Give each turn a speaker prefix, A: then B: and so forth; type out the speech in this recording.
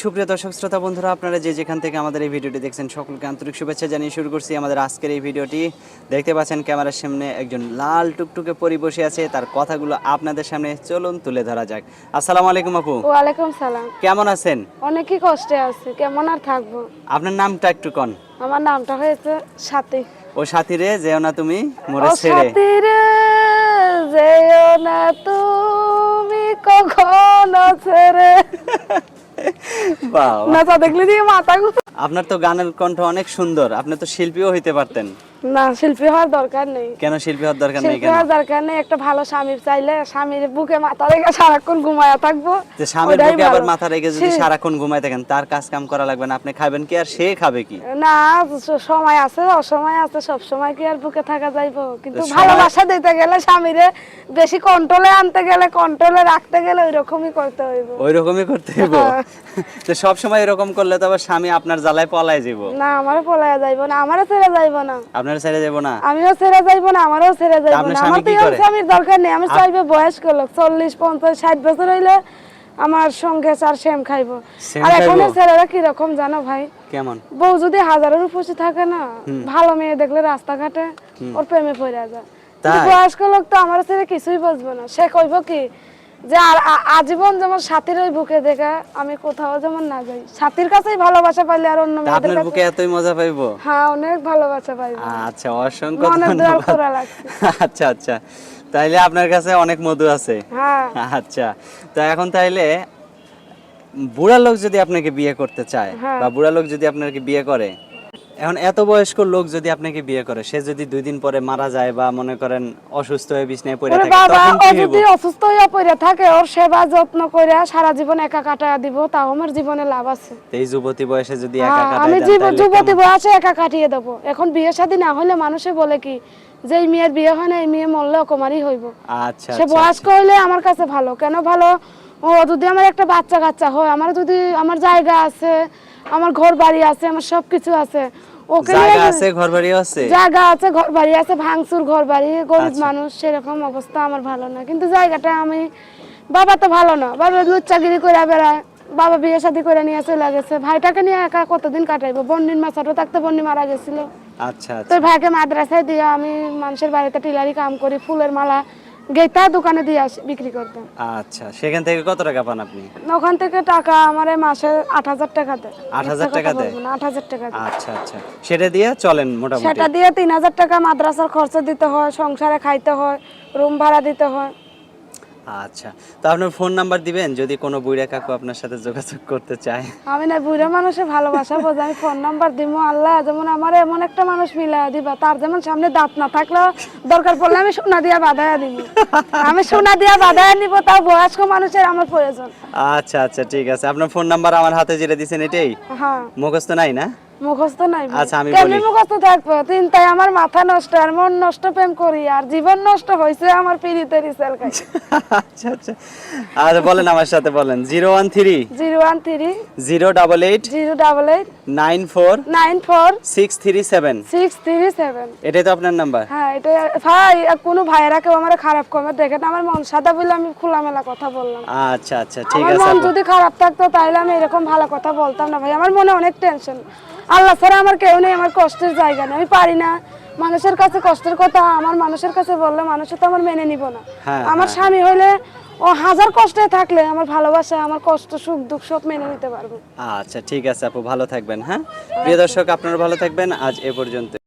A: সুপ্রিয় দর্শক শ্রোতা বন্ধুরা আপনারা যে যেখান থেকে আমাদের এই ভিডিওটি দেখছেন সকলকে আন্তরিক শুভেচ্ছা জানিয়ে শুরু করছি আমাদের আজকের এই ভিডিওটি। দেখতে পাচ্ছেন ক্যামেরার সামনে একজন লাল টুকটুকে পরি বসে আছে। তার কথাগুলো আপনাদের সামনে চলুন তুলে ধরা যাক। আসসালামু আলাইকুম আপু।
B: ওয়ালাইকুম সালাম।
A: কেমন আছেন?
B: অনেকই কষ্টে আছি। কেমন আর থাকব?
A: আপনার নামটা একটু কন?
B: আমার নামটা হয়েছে সাথী।
A: ও সাথীরে যেও না তুমি মোরে ছেড়ে।
B: সাথী রে যেও না তুমি কখনো ছেড়ে। নাচা দেখলে দিয়ে মাথা
A: আপনার তো গানের কণ্ঠ অনেক সুন্দর আপনি তো শিল্পীও হইতে পারতেন।
B: না শিল্পী হওয়ার দরকার নেই।
A: কেন শিল্পী হওয়ার দরকার নেই কেন?
B: দরকার নেই একটা ভালো চাইলে স্বামীর বুকে মাথা রেখে সারাক্ষণ ঘুমায়া থাকব।
A: যে স্বামীর বুকে আবার মাথা রেখে যদি সারাক্ষণ ঘুমায় থাকেন তার কাজ কাম করা লাগবে না। আপনি খাবেন কি আর সে খাবে কি?
B: না সময় আছে অসময় আছে সব সময় কি আর বুকে থাকা যাইবো? কিন্তু ভালোবাসা দিতে গেলে স্বামীরে বেশি কন্ট্রোলে আনতে গেলে কন্ট্রোলে রাখতে গেলে ওই রকমই করতে হইব।
A: ওই রকমই করতে হইব?
B: হ্যাঁ।
A: তো সব সময় এরকম করলে তো আবার স্বামী আপনার জ্বালায় পলায় যাব
B: না আমারও পলায়া যাইব না আমারও ছেড়ে যাইব না।
A: আপনার ছেড়ে যাব না।
B: আমিও ছেড়ে যাইব না আমারও ছেড়ে যাইব না। আমার তো? স্বামীর দরকার নেই আমি চাইবে বয়স্ক লোক চল্লিশ পঞ্চাশ ষাট বছর হইলে আমার সঙ্গে চার খাইবো। আর? ছেলেরা কীরকম জানো ভাই?
A: কেমন?
B: বউ যদি হাজারের উপসি থাকে না ভালো মেয়ে দেখলে রাস্তাঘাটে ওর প্রেমে পড়ে যায়। বয়স্ক লোক তো আমার ছেলে কিছুই বুঝবে না। সে কইব কি যে আর আজীবন যেমন সাথীর ওই বুকে দেখা আমি কোথাও যেমন না যাই। সাথীর কাছেই ভালোবাসা পাইলে আর অন্য মেয়েদের
A: আপনার বুকে এতই মজা পাইবো?
B: হ্যাঁ অনেক ভালোবাসা পাইব।
A: আচ্ছা অসংখ্য ধন্যবাদ। আচ্ছা আচ্ছা। তাইলে আপনার কাছে অনেক মধু আছে।
B: হ্যাঁ।
A: আচ্ছা তো এখন তাইলে বুড়া লোক যদি আপনাকে বিয়ে করতে চায়
B: হ্যাঁ।
A: বা বুড়া লোক যদি আপনাকে বিয়ে করে এখন এত বয়স্ক লোক যদি আপনাকে বিয়ে করে সে যদি দুই দিন পরে মারা যায় বা মনে করেন অসুস্থ হয়ে বিছনায় পড়ে থাকে
B: বাবা ও যদি অসুস্থ হইয়া পড়ে থাকে ওর সেবা যত্ন করে সারা জীবন একা কাটায় দিব তাও আমার জীবনে লাভ আছে।
A: এই যুবতী বয়সে যদি একা
B: হ্যাঁ,
A: কাটায়
B: আমি জীব- যুবতী বয়সে একা কাটিয়ে দেবো। এখন বিয়ে শাদী না হলে মানুষে বলে কি যে এই মেয়ের বিয়ে হয় না এই মেয়ে মরলে অকুমারই হইব।
A: আচ্ছা
B: সে
A: আচ্ছা
B: বয়স্ক হইলে আমার কাছে ভালো কেন ভালো? ও যদি আমার একটা বাচ্চা কাচ্চা হয় আমার যদি আমার জায়গা আছে আমার ঘর বাড়ি আছে আমার সব কিছু আছে
A: জায়গা আছে ঘর আছে?
B: জায়গা আছে ঘর আছে ভাঙচুর ঘর গরিব
A: আচ্ছা।
B: মানুষ সেরকম অবস্থা আমার ভালো না। কিন্তু জায়গাটা আমি বাবা তো ভালো না। বাবা লুচ্চাগিরি করে বেড়ায় বাবা বিয়ে শাদী করে নিয়ে চলে গেছে। ভাইটাকে নিয়ে একা কতদিন কাটাইবো? বন্ডিন মা ছোট থাকতে বন্ডি মারা গেছিল।
A: আচ্ছা
B: তো
A: আচ্ছা।
B: ভাইকে মাদ্রাসায় দিয়ে আমি মানুষের বাড়িতে টিলারি কাম করি ফুলের মালা গেতা দোকানে দিয়ে আসি বিক্রি করতাম।
A: আচ্ছা সেখান থেকে কত টাকা পান আপনি?
B: ওখান থেকে টাকা আমার মাসে আট হাজার টাকা দেয়।
A: 8,000 টাকা দেয়?
B: আট হাজার টাকা
A: আচ্ছা আচ্ছা। সেটা দিয়ে চলেন মোটামুটি?
B: সেটা দিয়ে তিন হাজার টাকা মাদ্রাসার খরচ দিতে হয় সংসারে খাইতে হয় রুম ভাড়া দিতে হয়।
A: আচ্ছা তো আপনার ফোন নাম্বার দিবেন? যদি কোনো বুড়া কাকু আপনার সাথে যোগাযোগ করতে চায়।
B: আমি না বুড়া মানুষের ভালোবাসা বোঝা আমি ফোন নাম্বার দিব আল্লাহ যেমন আমার এমন একটা মানুষ মিলা দিবা তার যেমন সামনে দাঁত না থাকলেও দরকার পড়লে আমি সোনা দিয়া বাধায়া দিব। আমি সোনা দিয়া বাধায়া নিব তাও বয়স্ক মানুষের আমার প্রয়োজন।
A: আচ্ছা আচ্ছা ঠিক আছে। আপনার ফোন নাম্বার আমার হাতে যেটা দিছেন এটাই?
B: হ্যাঁ।
A: মুখস্থ নাই না?
B: মুখস্থ নাই।
A: আচ্ছা, আমি বলি।
B: মুখস্থ থাকব? চিন্তায় আমার মাথা নষ্ট আর মন নষ্ট প্রেম করি আর জীবন নষ্ট হয়েছে আমার পিড়িতের রিসেল খাই।
A: আচ্ছা আচ্ছা। আচ্ছা বলেন আমার সাথে বলেন। Zero one three.
B: Zero one three.
A: Zero double eight.
B: Zero double eight.
A: Nine four.
B: Nine four.
A: Six three seven.
B: Six three seven.
A: এটাই তো আপনার নাম্বার?
B: হ্যাঁ এটা ভাই আর কোনো ভাইয়েরা কেউ আমার খারাপ কমে দেখে না আমার মন সাদা বলে আমি খোলামেলা কথা বললাম।
A: আচ্ছা আচ্ছা ঠিক
B: আমার
A: আছে
B: মন যদি খারাপ থাকতো তাহলে আমি এরকম ভালো কথা বলতাম না ভাই। আমার মনে অনেক টেনশন আল্লাহ ছাড়া আমার কেউ নেই আমার কষ্টের জায়গা নেই। আমি পারি না। মানুষের কাছে কষ্টের কথা আমার মানুষের কাছে বললে মানুষের তো আমার মেনে নিব না।
A: হ্যাঁ,
B: আমার স্বামী হলে ও হাজার কষ্টে থাকলে আমার ভালোবাসা আমার কষ্ট সুখ দুঃখ সব মেনে নিতে পারব।
A: আচ্ছা ঠিক আছে আপু ভালো থাকবেন হ্যাঁ? প্রিয় দর্শক আপনারা ভালো থাকবেন। আজ এ পর্যন্ত